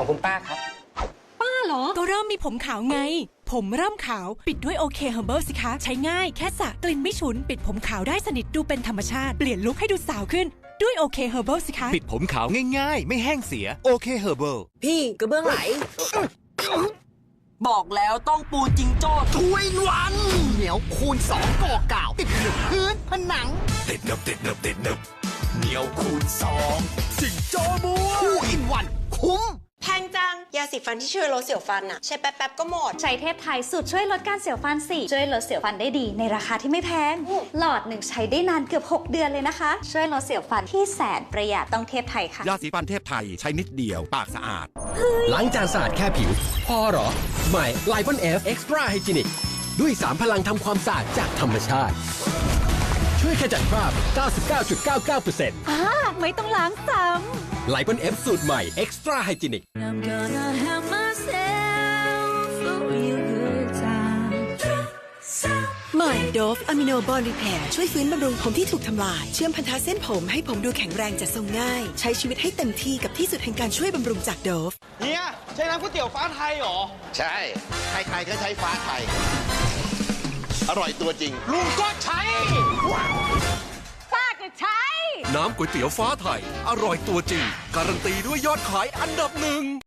ของคุณป้าครับ ป้าเหรอ ก็เริ่มมีผมขาวไง ผมเริ่มขาวปิดด้วยโอเคเฮอร์เบิลสิคะ ใช้ง่ายแค่สระกลิ่นไม่ฉุน ปิดผมขาวได้สนิทดูเป็นธรรมชาติ เปลี่ยนลุคให้ดูสาวขึ้นด้วยโอเคเฮอร์เบิลสิคะ ปิดผมขาวง่ายๆ ไม่แห้งเสียโอเคเฮอร์เบิลพี่กระเบื้องไหล บอกแล้วต้องปูจิงโจ้ทวยวันเหนียวคูณสองก่อเก่าติดอยู่พื้นผนัง ติดเนึบติดเนึบติดเนึบเหนียวคูณสองสิงโจมัวคู่อิน สีฟันที่ช่วยลดเสียวฟันอะใช้แป๊บๆก็หมด ใช้เทพไทยสูตรช่วยลดการเสียวฟันสี่ช่วยลดเสียวฟันได้ดีในราคาที่ไม่แพงหลอดหนึ่งใช้ได้นานเกือบ 6 เดือนเลยนะคะ ช่วยลดเสียวฟันที่แสนประหยัดต้องเทพไทยค่ะ ยาสีฟันเทพไทยใช้นิดเดียวปากสะอาด ล้างจานสะอาดแค่ผิว พอเหรอ ใหม่ไลปอนเอฟเอ็กซ์ตร้าไฮจินิกด้วย 3 พลังทำความสะอาดจากธรรมชาติ ช่วยขจัดคราบ 99.99%อ่าไม่ต้องล้างซ้ ไลปอนเอฟสูตรใหม่เอ็กซ์ตร้าไฮจินิก ใหม่โดฟอะมิโนบอลรีแพร์ช่วยฟื้นบำรุงผมที่ถูกทำลาย เชื่อมพันธะเส้นผมให้ผมดูแข็งแรงจัดทรงง่าย ใช้ชีวิตให้เต็มที่กับที่สุดแห่งการช่วยบำรุงจากโดฟเนี่ยใช้น้ำก๋วยเตี๋ยวฟ้าไทยเหรอ ใช่ ใครๆก็ใช้ฟ้าไทย อร่อยตัวจริง ลุงก็ใช้ำป้าก็ใช้ น้ำก๋วยเตี๋ยวฟ้าไทย อร่อยตัวจริง การันตีด้วยยอดขายอันดับหนึ่ง